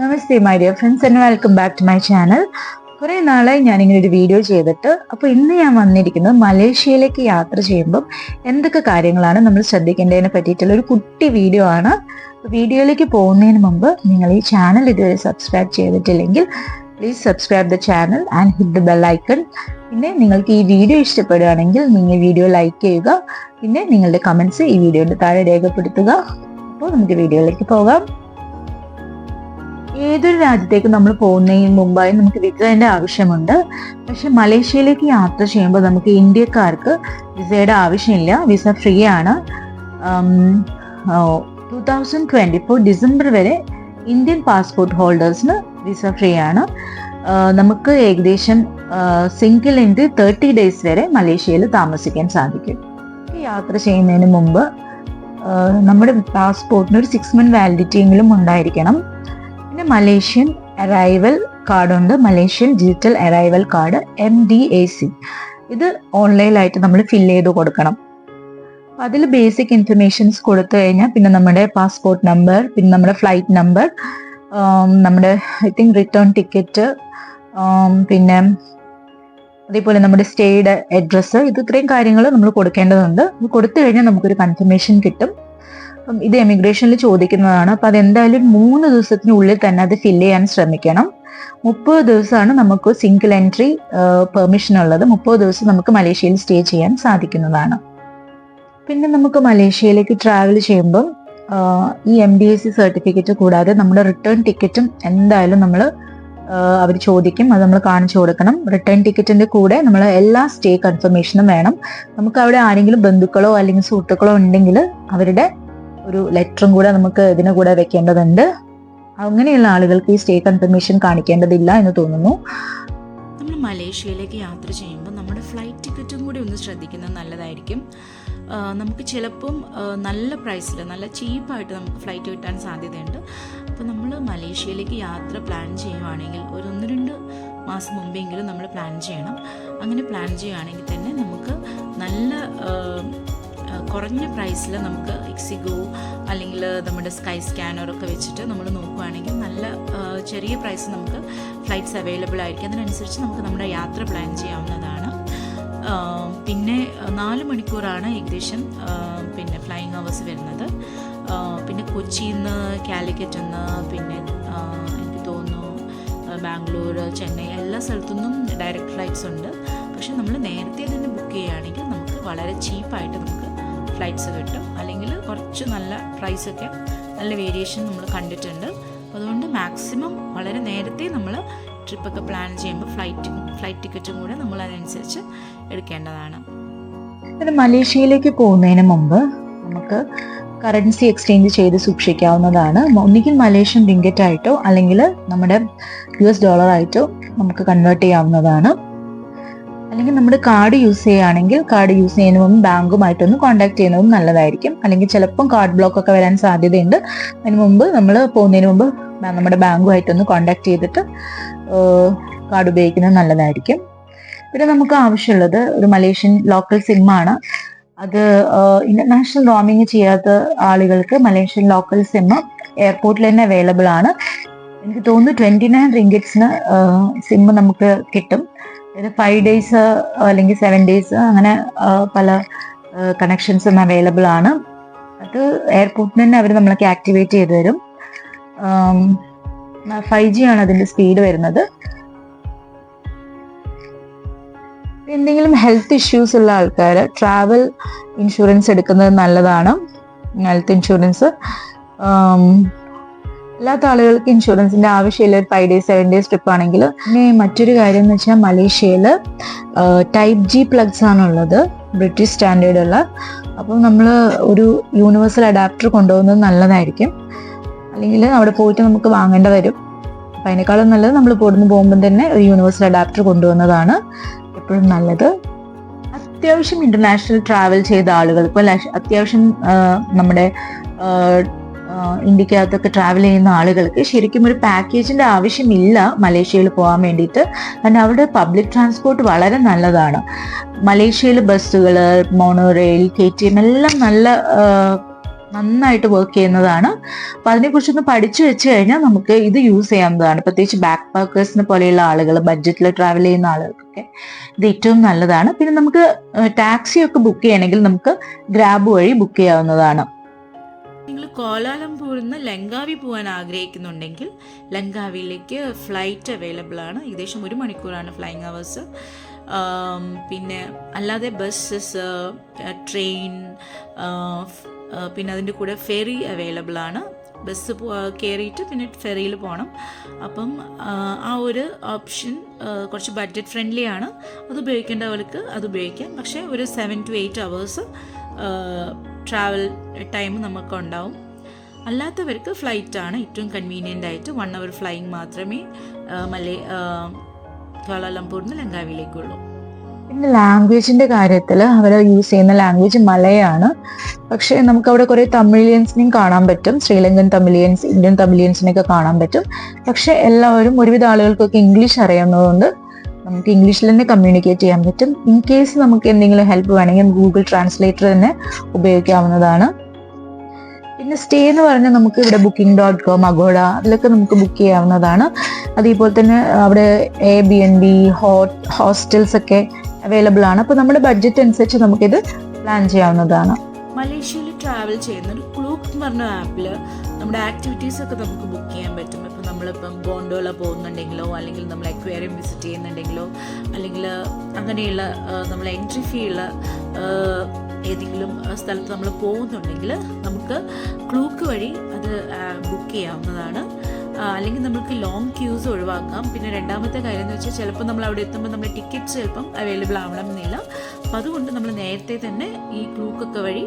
Namaste my dear friends and welcome back to my channel കുറേ നാളായി ഞാനിങ്ങനെ ഒരു വീഡിയോ ചെയ്തിട്ട് അപ്പോൾ ഇന്ന് ഞാൻ വന്നിരിക്കുന്നത് മലേഷ്യയിലേക്ക് യാത്ര ചെയ്യുമ്പം എന്തൊക്കെ കാര്യങ്ങളാണ് നമ്മൾ ശ്രദ്ധിക്കേണ്ടതിനെ പറ്റിയിട്ടുള്ള ഒരു കുട്ടി വീഡിയോ ആണ്. വീഡിയോയിലേക്ക് പോകുന്നതിന് മുമ്പ് നിങ്ങൾ ഈ ചാനൽ ഇതുവരെ സബ്സ്ക്രൈബ് ചെയ്തിട്ടില്ലെങ്കിൽ please subscribe the channel and hit the bell icon പിന്നെ നിങ്ങൾക്ക് ഈ വീഡിയോ ഇഷ്ടപ്പെടുകയാണെങ്കിൽ നിങ്ങൾ വീഡിയോ ലൈക്ക് ചെയ്യുക. പിന്നെ നിങ്ങളുടെ കമൻസ് ഈ വീഡിയോയുടെ താഴെ രേഖപ്പെടുത്തുക. അപ്പോൾ നമുക്ക് വീഡിയോയിലേക്ക് പോകാം. ഏതൊരു രാജ്യത്തേക്ക് നമ്മൾ പോകുന്നതിന് മുമ്പായി നമുക്ക് വിസയുടെ ആവശ്യമുണ്ട്. പക്ഷെ മലേഷ്യയിലേക്ക് യാത്ര ചെയ്യുമ്പോൾ നമുക്ക് ഇന്ത്യക്കാർക്ക് വിസയുടെ ആവശ്യമില്ല. വിസ ഫ്രീ ആണ് two thousand twenty four December വരെ ഇന്ത്യൻ പാസ്പോർട്ട് ഹോൾഡേഴ്സിന് വിസ ഫ്രീ ആണ് നമുക്ക് ഏകദേശം സിംഗിൾ എൻട്രി തേർട്ടി ഡേയ്സ് വരെ മലേഷ്യയിൽ താമസിക്കാൻ സാധിക്കും. യാത്ര ചെയ്യുന്നതിന് മുമ്പ് നമ്മുടെ പാസ്പോർട്ടിന് ഒരു സിക്സ് മന്ത് വാലിഡിറ്റി എങ്കിലും ഉണ്ടായിരിക്കണം. പിന്നെ Malaysian arrival കാർഡുണ്ട് Malaysian digital arrival card M D A C ഇത് ഓൺലൈനായിട്ട് നമ്മൾ ഫില്ല് ചെയ്ത് കൊടുക്കണം. അതിൽ ബേസിക് ഇൻഫർമേഷൻസ് കൊടുത്തു കഴിഞ്ഞാൽ പിന്നെ നമ്മുടെ പാസ്പോർട്ട് നമ്പർ പിന്നെ നമ്മുടെ ഫ്ലൈറ്റ് നമ്പർ നമ്മുടെ ഐ തിങ്ക് റിട്ടേൺ ടിക്കറ്റ് പിന്നെ അതേപോലെ നമ്മുടെ സ്റ്റേയുടെ അഡ്രസ്സ് ഇത് ഇത്രയും കാര്യങ്ങൾ നമ്മൾ കൊടുക്കേണ്ടതുണ്ട്. കൊടുത്തു കഴിഞ്ഞാൽ നമുക്കൊരു കൺഫർമേഷൻ കിട്ടും. ഇത് എമിഗ്രേഷനിൽ ചോദിക്കുന്നതാണ്. അപ്പം അതെന്തായാലും മൂന്ന് ദിവസത്തിനുള്ളിൽ തന്നെ അത് ഫില്ല് ചെയ്യാൻ ശ്രമിക്കണം. മുപ്പത് ദിവസമാണ് നമുക്ക് സിംഗിൾ എൻട്രി പെർമിഷൻ ഉള്ളത്. മുപ്പത് ദിവസം നമുക്ക് മലേഷ്യയിൽ സ്റ്റേ ചെയ്യാൻ സാധിക്കുന്നതാണ്. പിന്നെ നമുക്ക് മലേഷ്യയിലേക്ക് ട്രാവൽ ചെയ്യുമ്പം ഈ M D S C certificate കൂടാതെ നമ്മുടെ റിട്ടേൺ ടിക്കറ്റും എന്തായാലും നമ്മൾ അവർ ചോദിക്കും. അത് നമ്മൾ കാണിച്ചു കൊടുക്കണം. റിട്ടേൺ ടിക്കറ്റിന്റെ കൂടെ നമ്മൾ എല്ലാ സ്റ്റേ കൺഫർമേഷനും വേണം. നമുക്ക് അവിടെ ആരെങ്കിലും ബന്ധുക്കളോ അല്ലെങ്കിൽ സുഹൃത്തുക്കളോ ഉണ്ടെങ്കിൽ അവരുടെ ഒരു ലെറ്ററും കൂടെ നമുക്ക് ഇതിന് കൂടെ വെക്കേണ്ടതുണ്ട്. അങ്ങനെയുള്ള ആളുകൾക്ക് ഈ സ്റ്റേ കൺഫർമേഷൻ കാണിക്കേണ്ടതില്ല എന്ന് തോന്നുന്നു. നമ്മൾ മലേഷ്യയിലേക്ക് യാത്ര ചെയ്യുമ്പോൾ നമ്മുടെ ഫ്ലൈറ്റ് ടിക്കറ്റും കൂടി ഒന്ന് ശ്രദ്ധിക്കുന്നത് നല്ലതായിരിക്കും. നമുക്ക് ചിലപ്പം നല്ല പ്രൈസിൽ നല്ല ചീപ്പായിട്ട് നമുക്ക് ഫ്ലൈറ്റ് കിട്ടാൻ സാധ്യതയുണ്ട്. അപ്പോൾ നമ്മൾ മലേഷ്യയിലേക്ക് യാത്ര പ്ലാൻ ചെയ്യുവാണെങ്കിൽ ഒരു ഒന്ന് രണ്ട് മാസം മുമ്പെങ്കിലും നമ്മൾ പ്ലാൻ ചെയ്യണം. അങ്ങനെ പ്ലാൻ ചെയ്യുകയാണെങ്കിൽ തന്നെ നമുക്ക് നല്ല കുറഞ്ഞ പ്രൈസിൽ നമുക്ക് എക്സിഗോ അല്ലെങ്കിൽ നമ്മുടെ സ്കൈ സ്കാനറൊക്കെ വെച്ചിട്ട് നമ്മൾ നോക്കുകയാണെങ്കിൽ നല്ല ചെറിയ പ്രൈസ് നമുക്ക് ഫ്ലൈറ്റ്സ് അവൈലബിൾ ആയിരിക്കും. അതിനനുസരിച്ച് നമുക്ക് നമ്മുടെ യാത്ര പ്ലാൻ ചെയ്യാവുന്നതാണ്. പിന്നെ നാല് മണിക്കൂറാണ് ഏകദേശം പിന്നെ ഫ്ലൈയിങ് അവേഴ്സ് വരുന്നത്. പിന്നെ കൊച്ചിയിൽ നിന്ന് കാലിക്കറ്റ് നിന്ന് പിന്നെ എനിക്ക് തോന്നുന്നു ബാംഗ്ലൂർ ചെന്നൈ എല്ലാ സ്ഥലത്തുനിന്നും ഡയറക്റ്റ് ഫ്ലൈറ്റ്സ് ഉണ്ട്. പക്ഷെ നമ്മൾ നേരത്തെ തന്നെ ബുക്ക് ചെയ്യുകയാണെങ്കിൽ നമുക്ക് വളരെ ചീപ്പായിട്ട് നമുക്ക് ഫ്ലൈറ്റ്സ് കിട്ടും. അല്ലെങ്കിൽ കുറച്ച് നല്ല പ്രൈസൊക്കെ നല്ല വേരിയേഷൻ നമ്മൾ കണ്ടിട്ടുണ്ട്. അതുകൊണ്ട് മാക്സിമം വളരെ നേരത്തെ നമ്മൾ ട്രിപ്പൊക്കെ പ്ലാൻ ചെയ്യുമ്പോൾ ഫ്ലൈറ്റ് ഫ്ലൈറ്റ് ടിക്കറ്റും കൂടെ നമ്മൾ അതിനനുസരിച്ച് എടുക്കേണ്ടതാണ്. പിന്നെ മലേഷ്യയിലേക്ക് പോകുന്നതിന് മുമ്പ് നമുക്ക് കറൻസി എക്സ്ചേഞ്ച് ചെയ്ത് സൂക്ഷിക്കാവുന്നതാണ്. ഒന്നുകിൽ മലേഷ്യൻ ഡിങ്കറ്റ് ആയിട്ടോ അല്ലെങ്കിൽ നമ്മുടെ യു എസ് ഡോളറായിട്ടോ നമുക്ക് കൺവേർട്ട് ചെയ്യാവുന്നതാണ്. അല്ലെങ്കിൽ നമ്മൾ കാർഡ് യൂസ് ചെയ്യുകയാണെങ്കിൽ കാർഡ് യൂസ് ചെയ്യുന്നതും മുമ്പ് ബാങ്കുമായിട്ടൊന്ന് കോൺടാക്ട് ചെയ്യുന്നതും നല്ലതായിരിക്കും. അല്ലെങ്കിൽ ചിലപ്പം കാർഡ് ബ്ലോക്ക് ഒക്കെ വരാൻ സാധ്യതയുണ്ട്. അതിന് മുമ്പ് നമ്മൾ പോകുന്നതിന് മുമ്പ് നമ്മുടെ ബാങ്കുമായിട്ടൊന്ന് കോൺടാക്ട് ചെയ്തിട്ട് കാർഡ് ഉപയോഗിക്കുന്നത് നല്ലതായിരിക്കും. പിന്നെ നമുക്ക് ആവശ്യമുള്ളത് ഒരു മലേഷ്യൻ ലോക്കൽ സിം ആണ്. അത് ഇന്റർനാഷണൽ റോമിങ് ചെയ്യാത്ത ആളുകൾക്ക് മലേഷ്യൻ ലോക്കൽ സിം എയർപോർട്ടിൽ തന്നെ അവൈലബിൾ ആണ്. എനിക്ക് തോന്നുന്നു ട്വന്റി നയൻ റിംഗിറ്റ്സിന് സിം നമുക്ക് കിട്ടും. ഇത് ഫൈവ് ഡേയ്സ് അല്ലെങ്കിൽ സെവൻ ഡേയ്സ് അങ്ങനെ പല കണക്ഷൻസും അവൈലബിൾ ആണ്. അത് എയർപോർട്ടിൽ തന്നെ അവർ നമ്മളൊക്കെ ആക്ടിവേറ്റ് ചെയ്തു തരും. ഫൈവ് ജി ആണ് അതിന്റെ സ്പീഡ് വരുന്നത്. എന്തെങ്കിലും ഹെൽത്ത് ഇഷ്യൂസ് ഉള്ള ആൾക്കാർ ട്രാവൽ ഇൻഷുറൻസ് എടുക്കുന്നത് നല്ലതാണ്. ഹെൽത്ത് ഇൻഷുറൻസ് അല്ലാത്ത ആളുകൾക്ക് ഇൻഷുറൻസിന്റെ ആവശ്യമില്ല. ഒരു five days seven days trip ആണെങ്കിൽ. പിന്നെ മറ്റൊരു കാര്യം എന്ന് വെച്ചാൽ മലേഷ്യയിൽ ടൈപ്പ് ജി പ്ലഗ്സ് ആണുള്ളത്. ബ്രിട്ടീഷ് സ്റ്റാൻഡേർഡ് ഉള്ള. അപ്പം നമ്മൾ ഒരു യൂണിവേഴ്സൽ അഡാപ്റ്റർ കൊണ്ടുപോകുന്നത് നല്ലതായിരിക്കും. അല്ലെങ്കിൽ അവിടെ പോയിട്ട് നമുക്ക് വാങ്ങേണ്ട വരും. അപ്പം അതിനേക്കാളും നല്ലത് നമ്മൾ ഇവിടുന്ന് പോകുമ്പോൾ തന്നെ ഒരു യൂണിവേഴ്സൽ അഡാപ്റ്റർ കൊണ്ടുവന്നതാണ് എപ്പോഴും നല്ലത്. അത്യാവശ്യം ഇന്റർനാഷണൽ ട്രാവൽ ചെയ്ത ആളുകൾക്ക് ഇപ്പോൾ അത്യാവശ്യം നമ്മുടെ ഇന്ത്യക്കകത്തൊക്കെ ട്രാവൽ ചെയ്യുന്ന ആളുകൾക്ക് ശരിക്കും ഒരു പാക്കേജിന്റെ ആവശ്യമില്ല മലേഷ്യയിൽ പോകാൻ വേണ്ടിയിട്ട്. കാരണം അവിടെ പബ്ലിക് ട്രാൻസ്പോർട്ട് വളരെ നല്ലതാണ്. മലേഷ്യയിൽ ബസ്സുകൾ monorail K T M എല്ലാം നല്ല നന്നായിട്ട് വർക്ക് ചെയ്യുന്നതാണ്. അപ്പൊ അതിനെക്കുറിച്ചൊന്ന് പഠിച്ചു വെച്ച് കഴിഞ്ഞാൽ നമുക്ക് ഇത് യൂസ് ചെയ്യാവുന്നതാണ്. പ്രത്യേകിച്ച് ബാക്ക് പാക്കേഴ്സിനെ പോലെയുള്ള ആളുകൾ ബഡ്ജറ്റിൽ ട്രാവൽ ചെയ്യുന്ന ആളുകൾക്കൊക്കെ ഇത് ഏറ്റവും നല്ലതാണ്. പിന്നെ നമുക്ക് ടാക്സി ഒക്കെ ബുക്ക് ചെയ്യണമെങ്കിൽ നമുക്ക് ഗ്രാബ് വഴി ബുക്ക് ചെയ്യാവുന്നതാണ്. നിങ്ങൾ കോലാലംപൂരിൽ നിന്ന് ലങ്കാവി പോകാൻ ആഗ്രഹിക്കുന്നുണ്ടെങ്കിൽ ലങ്കാവിയിലേക്ക് ഫ്ലൈറ്റ് അവൈലബിൾ ആണ്. ഏകദേശം ഒരു മണിക്കൂറാണ് ഫ്ലൈയിങ് അവേഴ്സ് പിന്നെ അല്ലാതെ ബസ്സസ് ട്രെയിൻ പിന്നെ അതിന്റെ കൂടെ ഫെറി അവൈലബിൾ ആണ്. ബസ് കയറിയിട്ട് പിന്നെ ഫെറിയിൽ പോകണം അപ്പം ആ ഒരു ഓപ്ഷൻ കുറച്ച് ബഡ്ജറ്റ് ഫ്രണ്ട്ലി ആണ്. അത് ഉപയോഗിക്കേണ്ടവർക്ക് അത് ഉപയോഗിക്കാം. പക്ഷേ ഒരു seven to eight hours travel time നമുക്ക് ഉണ്ടാവും അല്ലാത്തവർക്ക് ഫ്ലൈറ്റ് ആണ് ഏറ്റവും കൺവീനിയന്റ് ആയിട്ട് വൺ അവർ ഫ്ലൈയിങ് മാത്രമേ മലേ ക്വാലാലംപൂരിൽ നിന്ന് ലങ്കാവിയിലേക്കുള്ളൂ പിന്നെ ലാംഗ്വേജിന്റെ കാര്യത്തിൽ അവർ യൂസ് ചെയ്യുന്ന ലാംഗ്വേജ് മലയാണ്. പക്ഷേ നമുക്ക് അവിടെ കുറേ തമിഴിയൻസിനെയും കാണാൻ പറ്റും. ശ്രീലങ്കൻ തമിഴിയൻസ് ഇന്ത്യൻ തമിഴിയൻസിനെയൊക്കെ കാണാൻ പറ്റും. പക്ഷേ എല്ലാവരും ഒരുവിധ ആളുകൾക്കൊക്കെ ഇംഗ്ലീഷ് അറിയാവുന്നതുകൊണ്ട് നമുക്ക് ഇംഗ്ലീഷിൽ തന്നെ കമ്മ്യൂണിക്കേറ്റ് ചെയ്യാൻ പറ്റും. ഇൻ കേസ് നമുക്ക് എന്തെങ്കിലും ഹെൽപ്പ് വേണമെങ്കിൽ ഗൂഗിൾ ട്രാൻസ്ലേറ്റർ തന്നെ ഉപയോഗിക്കാവുന്നതാണ്. പിന്നെ സ്റ്റേ എന്ന് പറഞ്ഞാൽ നമുക്ക് ഇവിടെ ബുക്കിംഗ് ഡോട്ട് കോം അഗോഡ അതിലൊക്കെ നമുക്ക് ബുക്ക് ചെയ്യാവുന്നതാണ്. അതേപോലെ തന്നെ അവിടെ Airbnb hostels ഒക്കെ അവൈലബിൾ ആണ്. അപ്പോൾ നമ്മുടെ ബഡ്ജറ്റ് അനുസരിച്ച് നമുക്കിത് പ്ലാൻ ചെയ്യാവുന്നതാണ്. മലേഷ്യയിൽ ട്രാവൽ ചെയ്യുന്ന ഒരു ക്ലൂക്ക് എന്ന് പറഞ്ഞ ആപ്പിൽ നമ്മുടെ ആക്ടിവിറ്റീസ് ഒക്കെ നമുക്ക് ബുക്ക് ചെയ്യാൻ പറ്റും. നമ്മളിപ്പം ഗോണ്ടോള പോകുന്നുണ്ടെങ്കിലോ അല്ലെങ്കിൽ നമ്മൾ അക്വേറിയം വിസിറ്റ് ചെയ്യുന്നുണ്ടെങ്കിലോ അല്ലെങ്കിൽ അങ്ങനെയുള്ള നമ്മൾ എൻട്രി ഫീ ഉള്ള ഏതെങ്കിലും സ്ഥലത്ത് നമ്മൾ പോകുന്നുണ്ടെങ്കിൽ നമുക്ക് ക്ലൂക്ക് വഴി അത് ബുക്ക് ചെയ്യാവുന്നതാണ്. അല്ലെങ്കിൽ നമുക്ക് ലോങ് ക്യൂസ് ഒഴിവാക്കാം. പിന്നെ രണ്ടാമത്തെ കാര്യം എന്ന് വെച്ചാൽ ചിലപ്പോൾ നമ്മൾ അവിടെ എത്തുമ്പോൾ നമ്മുടെ ടിക്കറ്റ്സ് ചിലപ്പം അവൈലബിൾ ആവണമെന്നില്ല. അപ്പം അതുകൊണ്ട് നമ്മൾ നേരത്തെ തന്നെ ഈ ക്ലൂക്കൊക്കെ വഴി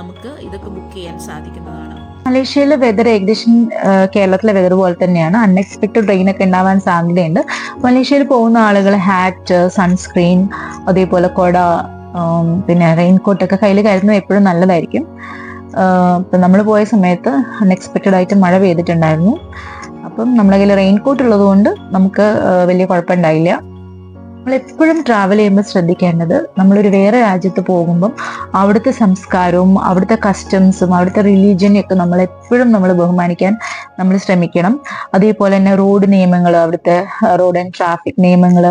നമുക്ക് ഇതൊക്കെ ബുക്ക് ചെയ്യാൻ സാധിക്കുന്നതാണ്. മലേഷ്യയിലെ വെതർ ഏകദേശം കേരളത്തിലെ വെതർ പോലെ തന്നെയാണ്. അൺഎക്സ്പെക്റ്റഡ് റെയിൻ ഒക്കെ ഉണ്ടാവാൻ സാധ്യതയുണ്ട്. മലേഷ്യയിൽ പോകുന്ന ആളുകൾ ഹാറ്റ് സൺസ്ക്രീൻ അതേപോലെ കൊട പിന്നെ റെയിൻകോട്ട് ഒക്കെ കയ്യിൽ കരുതുന്നത് എപ്പോഴും നല്ലതായിരിക്കും. ഇപ്പം നമ്മൾ പോയ സമയത്ത് അൺഎക്സ്പെക്റ്റഡ് ആയിട്ട് മഴ പെയ്തിട്ടുണ്ടായിരുന്നു. അപ്പം നമ്മുടെ കയ്യിൽ റെയിൻകോട്ട് ഉള്ളതുകൊണ്ട് നമുക്ക് വലിയ കുഴപ്പമുണ്ടായില്ല. നമ്മൾ എപ്പോഴും ട്രാവൽ ചെയ്യുമ്പോൾ ശ്രദ്ധിക്കേണ്ടത് നമ്മളൊരു വേറെ രാജ്യത്ത് പോകുമ്പം അവിടുത്തെ സംസ്കാരവും അവിടുത്തെ കസ്റ്റംസും അവിടുത്തെ റിലീജിയനും ഒക്കെ നമ്മൾ എപ്പോഴും നമ്മൾ ബഹുമാനിക്കാൻ നമ്മൾ ശ്രമിക്കണം. അതേപോലെ തന്നെ റോഡ് നിയമങ്ങൾ അവിടുത്തെ റോഡ് ആൻഡ് ട്രാഫിക് നിയമങ്ങൾ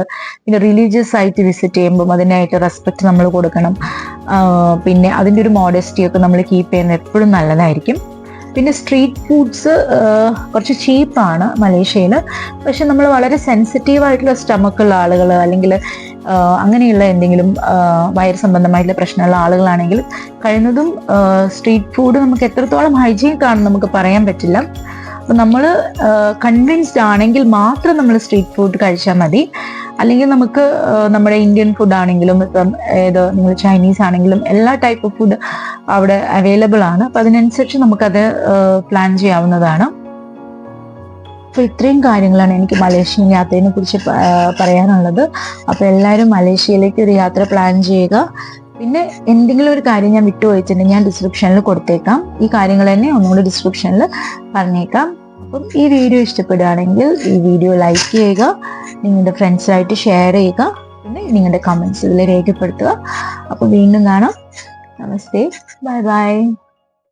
പിന്നെ റിലീജിയസ് ആയിട്ട് വിസിറ്റ് ചെയ്യുമ്പം അതിനായിട്ട് റെസ്പെക്ട് നമ്മൾ കൊടുക്കണം. പിന്നെ അതിന്റെ ഒരു മോഡസ്റ്റി ഒക്കെ നമ്മൾ കീപ്പ് ചെയ്യുന്നത് എപ്പോഴും നല്ലതായിരിക്കും. പിന്നെ സ്ട്രീറ്റ് ഫുഡ്സ് കുറച്ച് ചീപ്പാണ് മലേഷ്യയിൽ. പക്ഷെ നമ്മൾ വളരെ സെൻസിറ്റീവ് ആയിട്ടുള്ള സ്റ്റമക്കുള്ള ആളുകൾ അല്ലെങ്കിൽ അങ്ങനെയുള്ള എന്തെങ്കിലും വയറ് സംബന്ധമായിട്ടുള്ള പ്രശ്നമുള്ള ആളുകളാണെങ്കിൽ കഴിയുന്നതും സ്ട്രീറ്റ് ഫുഡ് നമുക്ക് എത്രത്തോളം ഹൈജീനിക് ആണെന്ന് നമുക്ക് പറയാൻ പറ്റില്ല. അപ്പൊ നമ്മൾ കൺവിൻസ്ഡ് ആണെങ്കിൽ മാത്രം നമ്മൾ സ്ട്രീറ്റ് ഫുഡ് കഴിച്ചാൽ മതി. അല്ലെങ്കിൽ നമുക്ക് നമ്മുടെ ഇന്ത്യൻ ഫുഡ് ആണെങ്കിലും ഇപ്പം ഏത് നിങ്ങൾ ചൈനീസ് ആണെങ്കിലും എല്ലാ ടൈപ്പ് ഓഫ് ഫുഡ് അവിടെ അവൈലബിൾ ആണ്. അപ്പൊ അതിനനുസരിച്ച് നമുക്കത് പ്ലാൻ ചെയ്യാവുന്നതാണ്. അപ്പോൾ ഇത്രയും കാര്യങ്ങളാണ് എനിക്ക് മലേഷ്യൻ യാത്രയെ കുറിച്ച് പറയാനുള്ളത്. അപ്പോൾ എല്ലാവരും മലേഷ്യയിലേക്ക് ഒരു യാത്ര പ്ലാൻ ചെയ്യുക. പിന്നെ എന്തെങ്കിലും ഒരു കാര്യം ഞാൻ വിട്ടുപോയിട്ടുണ്ടെങ്കിൽ ഞാൻ ഡിസ്ക്രിപ്ഷനിൽ കൊടുത്തേക്കാം. ഈ കാര്യങ്ങൾ തന്നെ ഒന്നുകൂടി ഡിസ്ക്രിപ്ഷനിൽ പറഞ്ഞേക്കാം. അപ്പം ഈ വീഡിയോ ഇഷ്ടപ്പെടുകയാണെങ്കിൽ ഈ വീഡിയോ ലൈക്ക് ചെയ്യുക നിങ്ങളുടെ ഫ്രണ്ട്സായിട്ട് ഷെയർ ചെയ്യുക പിന്നെ നിങ്ങളുടെ കമൻസ് ഇതിൽ രേഖപ്പെടുത്തുക. അപ്പോൾ വീണ്ടും കാണാം. നമസ്തേ. Bye bye